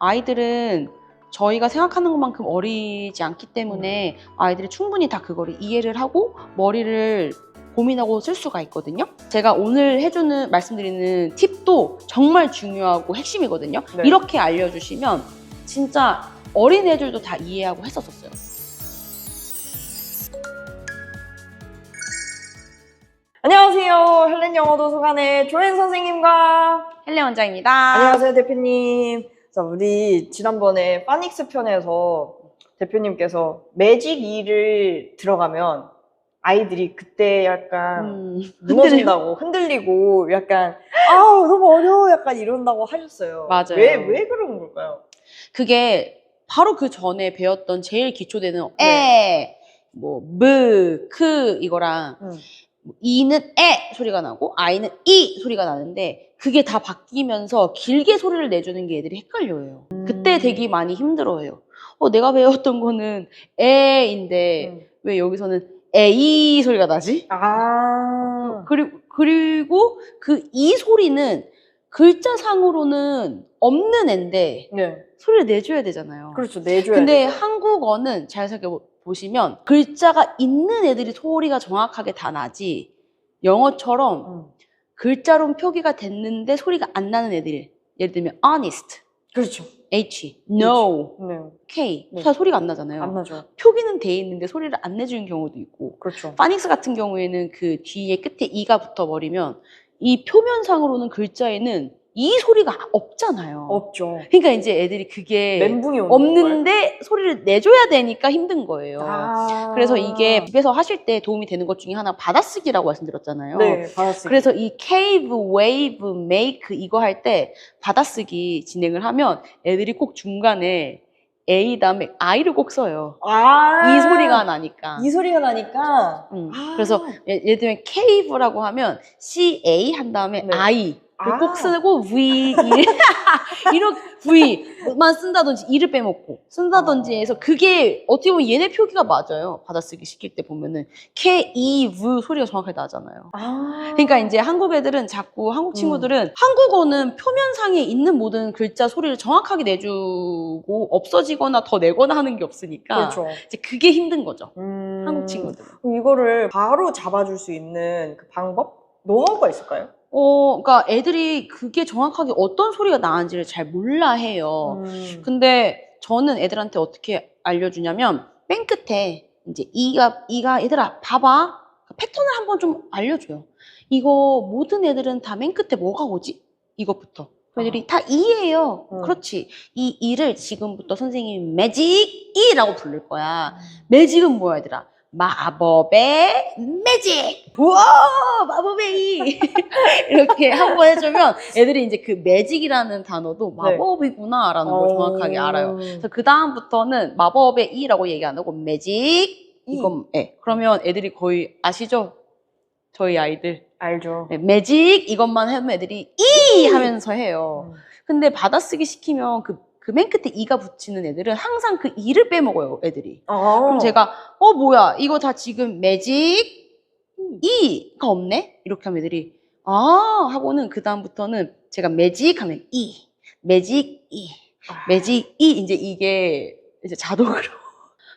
아이들은 저희가 생각하는 것만큼 어리지 않기 때문에 아이들이 충분히 다 그거를 이해를 하고 머리를 고민하고 쓸 수가 있거든요. 제가 오늘 해주는 말씀드리는 팁도 정말 중요하고 핵심이거든요. 네. 이렇게 알려주시면 진짜 어린 애들도 다 이해하고 했었었어요. 안녕하세요. 헬렌 영어 도서관의 조엔 선생님과 헬레 원장입니다. 안녕하세요, 대표님. 자, 우리 지난번에 파닉스 편에서 대표님께서 매직 2를 들어가면 아이들이 그때 약간 음, 무너진다고 흔들리고 약간 아우 너무 어려워 약간 이런다고 하셨어요. 맞아요. 왜 왜 그런 걸까요? 그게 바로 그 전에 배웠던 제일 기초되는 네. 에, 뭐, 브, 크 이거랑 음. 뭐 이는 에 소리가 나고 아이는 이 소리가 나는데 그게 다 바뀌면서 길게 소리를 내주는 게 애들이 헷갈려요. 그때 되게 많이 힘들어해요. 어, 내가 배웠던 거는 에인데 음. 왜 여기서는 에이 소리가 나지? 아 그리고 그리고 그 이 소리는 글자상으로는 없는 앤데 네 소리를 내줘야 되잖아요. 그렇죠 내줘야 근데 돼요. 한국어는 잘 생각해 보시면 글자가 있는 애들이 소리가 정확하게 다 나지 영어처럼 음. 글자로 표기가 됐는데 소리가 안 나는 애들 예를 들면 honest, 그렇죠. H, no, 네. K 네. 다 소리가 안 나잖아요. 안 나죠. 표기는 돼 있는데 소리를 안 내주는 경우도 있고 그렇죠. 파닉스 같은 경우에는 그 뒤에 끝에 이가 붙어버리면 이 표면상으로는 글자에는 이 소리가 없잖아요. 없죠. 그러니까 이제 애들이 그게 멘붕이 오는 없는데 소리를 내줘야 되니까 힘든 거예요. 아. 그래서 이게 집에서 하실 때 도움이 되는 것 중에 하나 받아쓰기라고 말씀드렸잖아요. 네 받았어요. 그래서 이 cave, wave, make 이거 할 때 받아쓰기 진행을 하면 애들이 꼭 중간에 A 다음에 I를 꼭 써요. 아 이 소리가 나니까. 이 소리가 나니까 음, 아. 그래서 예- 예를 들면 cave라고 하면 C A 한 다음에 네. I 아. 꼭 쓰고 V 이렇게 V만 쓴다든지 E를 빼먹고 쓴다든지 해서 그게 어떻게 보면 얘네 표기가 맞아요. 받아쓰기 시킬 때 보면은 K, E, V 소리가 정확하게 나잖아요. 아. 그러니까 이제 한국 애들은 자꾸 한국 친구들은 한국어는 표면상에 있는 모든 글자 소리를 정확하게 내주고 없어지거나 더 내거나 하는 게 없으니까 그렇죠. 이제 그게 힘든 거죠. 음. 한국 친구들은. 그럼 이거를 바로 잡아줄 수 있는 그 방법? 노하우가 있을까요? 어, 그러니까 애들이 그게 정확하게 어떤 소리가 나는지를 잘 몰라 해요. 음. 근데 저는 애들한테 어떻게 알려주냐면 맨 끝에 이제 이가 이가 얘들아 봐봐 패턴을 한번 좀 알려줘요. 이거 모든 애들은 다 맨 끝에 뭐가 오지? 이것부터. 애들이 다 이예요. 음. 그렇지. 이 이를 지금부터 선생님이 매직 이라고 부를 거야. 매직은 뭐야 얘들아? 마법의 매직! 우와! 마법의 이! 이렇게 한 번 해주면 애들이 이제 그 매직이라는 단어도 네. 마법이구나 라는 걸 정확하게 어. 알아요. 그래서 그 다음부터는 마법의 이라고 얘기 안 하고 매직! 이. 이건, 예. 그러면 애들이 거의 아시죠? 저희 아이들. 알죠. 네, 매직! 이것만 하면 애들이 이! 하면서 해요. 음. 근데 받아쓰기 시키면 그, 그맨 끝에 이가 붙이는 애들은 항상 그 이를 빼먹어요, 애들이. 아. 그럼 제가 어 뭐야 이거 다 지금 매직 이가 없네 이렇게 하면 애들이 아 하고는 그 다음부터는 제가 매직 하면 이 매직 이 아. 매직 이 이제 이게 이제 자동으로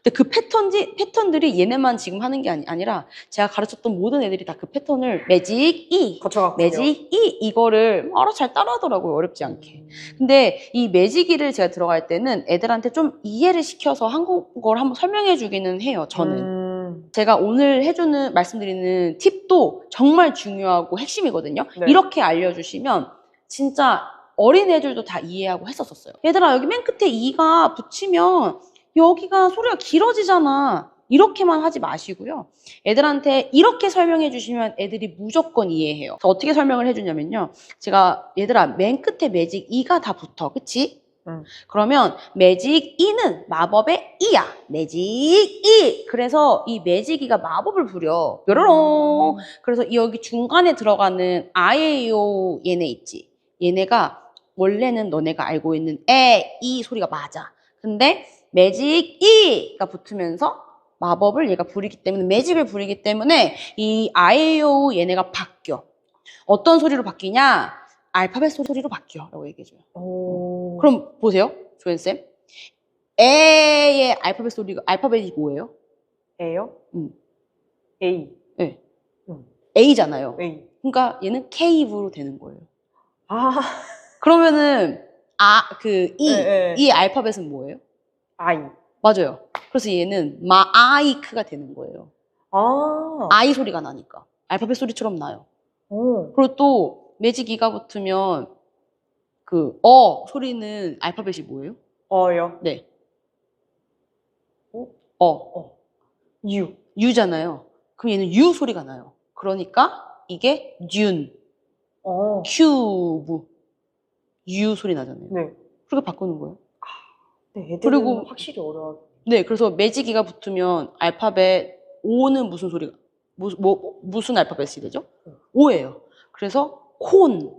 근데 그 패턴지 패턴들이 얘네만 지금 하는 게 아니, 아니라 제가 가르쳤던 모든 애들이 다 그 패턴을 매직 이 거쳐갔군요. 매직 이 이거를 알아 잘 따라하더라고요 어렵지 않게 음. 근데 이 매직이를 제가 들어갈 때는 애들한테 좀 이해를 시켜서 한국어를 한번 설명해 주기는 해요, 저는. 음. 제가 오늘 해주는, 말씀드리는 팁도 정말 중요하고 핵심이거든요. 네. 이렇게 알려주시면 진짜 어린 애들도 다 이해하고 했었었어요. 얘들아, 여기 맨 끝에 이가 붙이면 여기가 소리가 길어지잖아. 이렇게만 하지 마시고요. 애들한테 이렇게 설명해 주시면 애들이 무조건 이해해요. 어떻게 설명을 해주냐면요. 제가 얘들아 맨 끝에 매직 이가 다 붙어. 그치? 응. 그러면 매직 이는 마법의 이야. 매직 이. 그래서 이 매직 이가 마법을 부려. 뾰로롱. 그래서 이 여기 중간에 들어가는 아예요 얘네 있지. 얘네가 원래는 너네가 알고 있는 에, 이 소리가 맞아. 근데 매직 이가 붙으면서 마법을 얘가 부리기 때문에 매직을 부리기 때문에 이 아예요 얘네가 바뀌어. 어떤 소리로 바뀌냐? 알파벳 소리로 바뀌어 라고 얘기해줘요. 오. 그럼 보세요. 조연쌤. 에의 알파벳 소리가, 알파벳이 뭐예요? A요? 음. A. 네. 음. A잖아요. A. 그러니까 얘는 K로 되는 거예요. 아, 그러면은, 아, 그, 이, 네, 네. 이 알파벳은 뭐예요? I. 맞아요. 그래서 얘는 마아이크가 되는 거예요. 아. 아이 소리가 나니까. 알파벳 소리처럼 나요. 오. 그리고 또 매직 이가 붙으면 그 어 소리는 알파벳이 뭐예요? 어요. 네. 어? 어, 어. U. 유잖아요. 그럼 얘는 유 소리가 나요. 그러니까 이게 듄, 어. 큐브, 유 소리 나잖아요. 네. 그렇게 바꾸는 거예요. 네, 애들은 그리고- 확실히 어려워. 네, 그래서 매직이가 붙으면 알파벳 O는 무슨 소리가 무, 뭐, 무슨 알파벳이 되죠? O예요. 그래서 콘,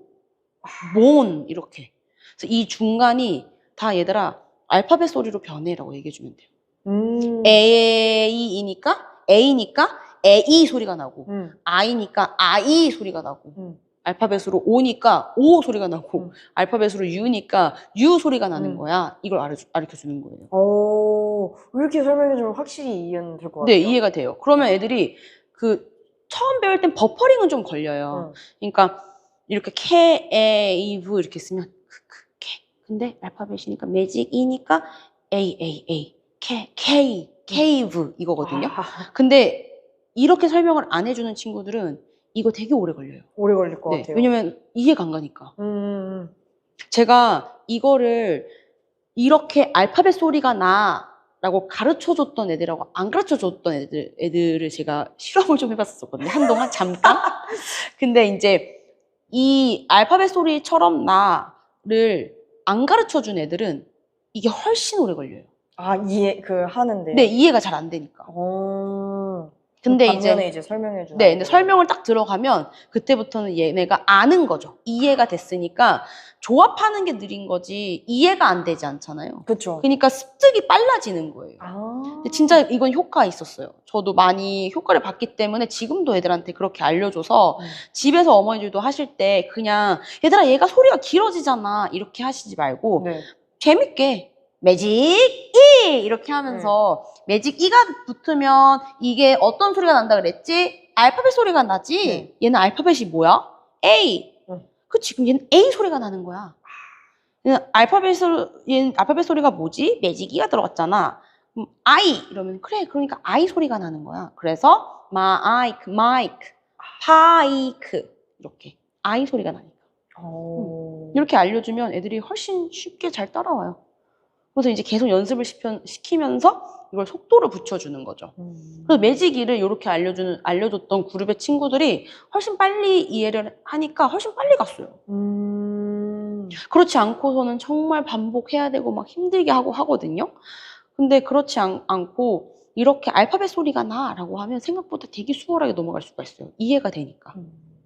몬 이렇게. 그래서 이 중간이 다 얘들아 알파벳 소리로 변해라고 얘기해 주면 돼요. 음. A이니까 A니까 A 소리가 나고 음. I니까 I 소리가 나고 음. 알파벳으로 O니까 O 소리가 나고 음. 알파벳으로 U니까 U 소리가 나는 음. 거야. 이걸 알려주, 가르쳐 주는 거예요. 오. 이렇게 설명해 주면 확실히 이해는 될 것 같아요. 네, 이해가 돼요. 그러면 애들이 그 처음 배울 땐 버퍼링은 좀 걸려요. 응. 그러니까 이렇게 K, A, V 이렇게 쓰면 크, 크, K. 근데 알파벳이니까 매직 E니까 A, A, A, K, K, K, V 이거거든요. 아, 근데 이렇게 설명을 안 해주는 친구들은 이거 되게 오래 걸려요. 오래 걸릴 것 네, 같아요. 왜냐면 이해가 안 가니까. 음. 제가 이거를 이렇게 알파벳 소리가 나라고 가르쳐 줬던 애들하고 안 가르쳐 줬던 애들, 애들을 제가 실험을 좀 해봤었거든요. 한동안 잠깐. 근데 이제 이 알파벳 소리처럼 나를 안 가르쳐 준 애들은 이게 훨씬 오래 걸려요. 아, 이해, 그, 하는데. 네, 이해가 잘 안 되니까. 어. 근데 반면에 이제 이제 설명해 주는. 네, 근데 설명을 딱 들어가면 그때부터는 얘네가 아는 거죠. 이해가 됐으니까 조합하는 게 느린 거지 이해가 안 되지 않잖아요. 그쵸. 그러니까 습득이 빨라지는 거예요. 아. 근데 진짜 이건 효과가 있었어요. 저도 많이 효과를 봤기 때문에 지금도 애들한테 그렇게 알려줘서 음. 집에서 어머니들도 하실 때 그냥 얘들아 얘가 소리가 길어지잖아 이렇게 하시지 말고 네. 재밌게 매직 이 이렇게 하면서 네. 매직 이가 붙으면 이게 어떤 소리가 난다 그랬지? 알파벳 소리가 나지? 네. 얘는 알파벳이 뭐야? A. 응. 그치? 그럼 얘는 A 소리가 나는 거야. 얘는 알파벳을 얘는 알파벳 소리가 뭐지? 매직 이가 들어갔잖아. 그럼 I 이러면 그래 그러니까 I 소리가 나는 거야. 그래서 마이크 마이크 파이크 이렇게 I 소리가 나니까. 어. 이렇게 알려주면 애들이 훨씬 쉽게 잘 따라와요. 그래서 이제 계속 연습을 시키면서 이걸 속도를 붙여주는 거죠. 음. 그래서 매직이를 이렇게 알려주는, 알려줬던 그룹의 친구들이 훨씬 빨리 이해를 하니까 훨씬 빨리 갔어요. 음. 그렇지 않고서는 정말 반복해야 되고 막 힘들게 하고 하거든요. 근데 그렇지 않, 않고 이렇게 알파벳 소리가 나라고 하면 생각보다 되게 수월하게 넘어갈 수가 있어요. 이해가 되니까.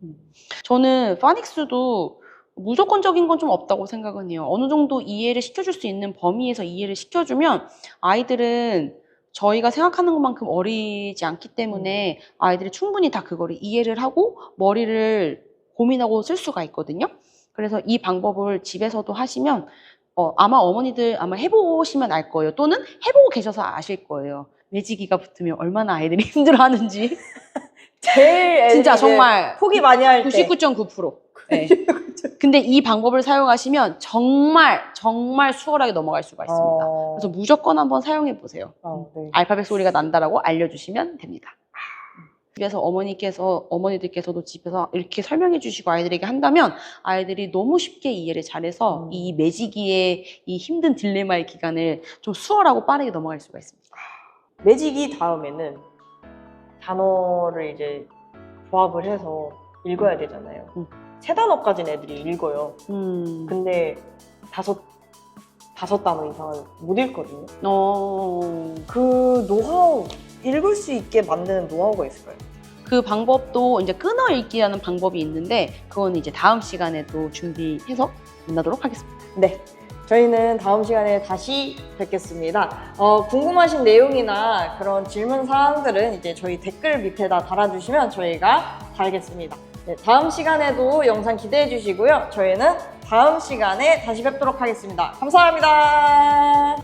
음. 저는 파닉스도 무조건적인 건 좀 없다고 생각은 해요. 어느 정도 이해를 시켜줄 수 있는 범위에서 이해를 시켜주면 아이들은 저희가 생각하는 것만큼 어리지 않기 때문에 아이들이 충분히 다 그거를 이해를 하고 머리를 고민하고 쓸 수가 있거든요. 그래서 이 방법을 집에서도 하시면 어, 아마 어머니들 아마 해보시면 알 거예요. 또는 해보고 계셔서 아실 거예요. 매지기가 붙으면 얼마나 아이들이 힘들어하는지. 제일 진짜 정말 포기 많이 할 때. 99.9%. 네. 근데 이 방법을 사용하시면 정말 정말 수월하게 넘어갈 수가 있습니다. 어. 그래서 무조건 한번 사용해 보세요. 어, 네. 알파벳 소리가 난다라고 알려주시면 됩니다. 집에서 어머니께서 어머니들께서도 집에서 이렇게 설명해 주시고 아이들에게 한다면 아이들이 너무 쉽게 이해를 잘해서 음. 이 매지기의 이 힘든 딜레마의 기간을 좀 수월하고 빠르게 넘어갈 수가 있습니다. 매직이 다음에는 단어를 이제 조합을 해서 읽어야 되잖아요. 음. 세 단어까지는 애들이 읽어요. 음, 근데 다섯 다섯 단어 이상은 못 읽거든요. 어, 그 노하우 읽을 수 있게 만드는 노하우가 있을까요? 그 방법도 이제 끊어 읽기라는 방법이 있는데 그건 이제 다음 시간에 또 준비해서 만나도록 하겠습니다. 네. 저희는 다음 시간에 다시 뵙겠습니다. 어, 궁금하신 내용이나 그런 질문 사항들은 이제 저희 댓글 밑에다 달아주시면 저희가 달겠습니다. 네, 다음 시간에도 영상 기대해 주시고요. 저희는 다음 시간에 다시 뵙도록 하겠습니다. 감사합니다.